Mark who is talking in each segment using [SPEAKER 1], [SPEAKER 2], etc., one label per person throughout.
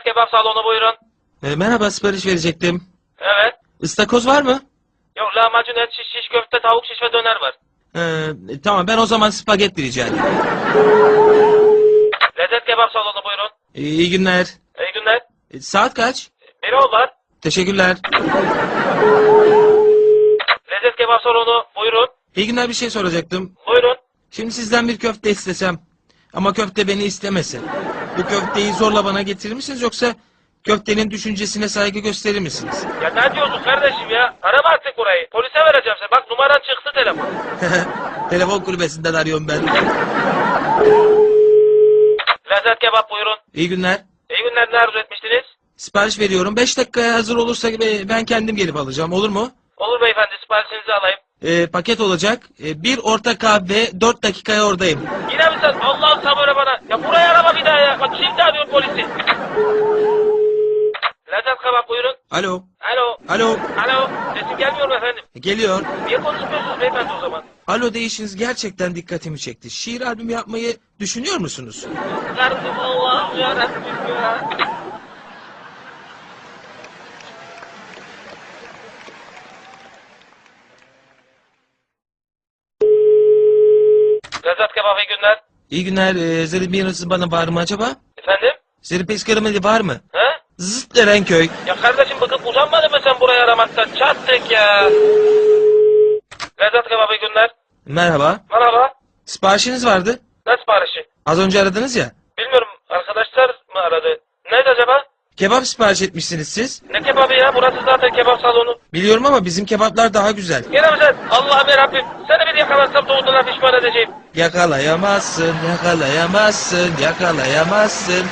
[SPEAKER 1] Lezzet kebap salonu buyurun.
[SPEAKER 2] E, merhaba sipariş verecektim.
[SPEAKER 1] Evet.
[SPEAKER 2] Istakoz var mı?
[SPEAKER 1] Yok lahmacun et şiş, şiş köfte tavuk şiş ve döner var.
[SPEAKER 2] E, e, tamam ben o zaman spagetti rica edeyim.
[SPEAKER 1] Lezzet kebap salonu buyurun.
[SPEAKER 2] E, iyi günler.
[SPEAKER 1] İyi günler.
[SPEAKER 2] E, saat kaç?
[SPEAKER 1] Biri ol var.
[SPEAKER 2] Teşekkürler.
[SPEAKER 1] Lezzet kebap salonu buyurun.
[SPEAKER 2] İyi günler bir şey soracaktım.
[SPEAKER 1] Buyurun.
[SPEAKER 2] Şimdi sizden bir köfte istesem ama köfte beni istemesin. Bu köfteyi zorla bana getirir misiniz yoksa köftenin düşüncesine saygı gösterir misiniz?
[SPEAKER 1] Ya ne diyorsun kardeşim ya? Arama artık burayı. Polise vereceğim seni. Bak numaran çıktı telefon.
[SPEAKER 2] Telefon kulübesinden arıyorum ben.
[SPEAKER 1] Lezzet kebap buyurun.
[SPEAKER 2] İyi günler.
[SPEAKER 1] İyi günler ne arzu etmiştiniz?
[SPEAKER 2] Sipariş veriyorum. 5 dakikaya hazır olursa ben kendim gelip alacağım. Olur mu?
[SPEAKER 1] Olur beyefendi siparişinizi alayım.
[SPEAKER 2] E, paket olacak. E, bir orta kahve 4 dakikaya oradayım.
[SPEAKER 1] Yine mi sen? Allah'ım sabır bana. Ya buraya arama bir daha ya. Bak şimdi arıyorum polisi. Lezzet kebap buyurun.
[SPEAKER 2] Alo.
[SPEAKER 1] Alo.
[SPEAKER 2] Alo.
[SPEAKER 1] Alo. Sesim gelmiyor mu efendim?
[SPEAKER 2] Geliyor.
[SPEAKER 1] Niye konuşmuyorsunuz beyefendi o zaman?
[SPEAKER 2] Alo değişiniz gerçekten dikkatimi çekti. Şiir albümü yapmayı düşünüyor musunuz?
[SPEAKER 1] Kardeşim Allah'ım yarabbim ya. Lezzet kebap iyi günler.
[SPEAKER 2] İyi günler. E, Zerrin bir bana var mı acaba?
[SPEAKER 1] Efendim?
[SPEAKER 2] Zerrin Peskaramalı var mı?
[SPEAKER 1] He?
[SPEAKER 2] Zıt Erenköy.
[SPEAKER 1] Ya kardeşim bakıp uzanmadın mı sen burayı aramaktan? Çattık ya. Lezzet kebap iyi günler.
[SPEAKER 2] Merhaba.
[SPEAKER 1] Merhaba.
[SPEAKER 2] Siparişiniz vardı.
[SPEAKER 1] Ne siparişi?
[SPEAKER 2] Az önce aradınız ya.
[SPEAKER 1] Bilmiyorum arkadaşlar mı aradı? Neydi acaba?
[SPEAKER 2] Kebap sipariş etmişsiniz siz.
[SPEAKER 1] Ne kebabı ya? Burası zaten kebap salonu.
[SPEAKER 2] Biliyorum ama bizim kebaplar daha güzel.
[SPEAKER 1] Gene mi sen? Allah'ım yarabbim. Seni bir yakalarsam doğduğuna pişman edeceğim.
[SPEAKER 2] Yakalayamazsın, yakalayamazsın, yakalayamazsın.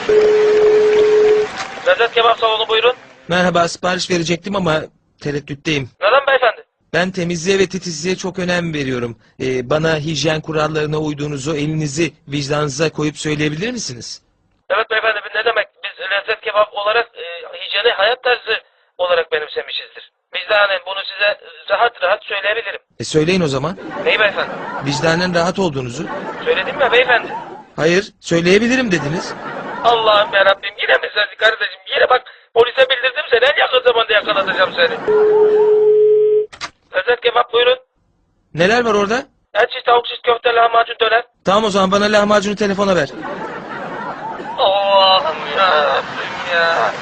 [SPEAKER 1] Lezzet kebap salonu buyurun.
[SPEAKER 2] Merhaba sipariş verecektim ama tereddütteyim.
[SPEAKER 1] Neden beyefendi?
[SPEAKER 2] Ben temizliğe ve titizliğe çok önem veriyorum. Ee, bana hijyen kurallarına uyduğunuzu elinizi vicdanınıza koyup söyleyebilir misiniz?
[SPEAKER 1] Evet beyefendi ne demek? Biz lezzet kebap olarak e, hijyeni hayat tarzı olarak benimsemişizdir. Hani bunu size rahat rahat söyleyebilirim.
[SPEAKER 2] E söyleyin o zaman.
[SPEAKER 1] Neyi beyefendi?
[SPEAKER 2] Vicdanen rahat olduğunuzu.
[SPEAKER 1] Söyledim mi beyefendi?
[SPEAKER 2] Hayır, söyleyebilirim dediniz.
[SPEAKER 1] Allah'ım yarabbim yine mi sen kardeşim? Yine bak polise bildirdim seni en yakın zamanda yakalatacağım seni. Lezzet kebap buyurun.
[SPEAKER 2] Neler var orada?
[SPEAKER 1] Şiş, tavuk şiş, köfte, lahmacun, döner.
[SPEAKER 2] Tamam o zaman bana lahmacunu telefona ver.
[SPEAKER 1] Allah'ım yarabbim ya.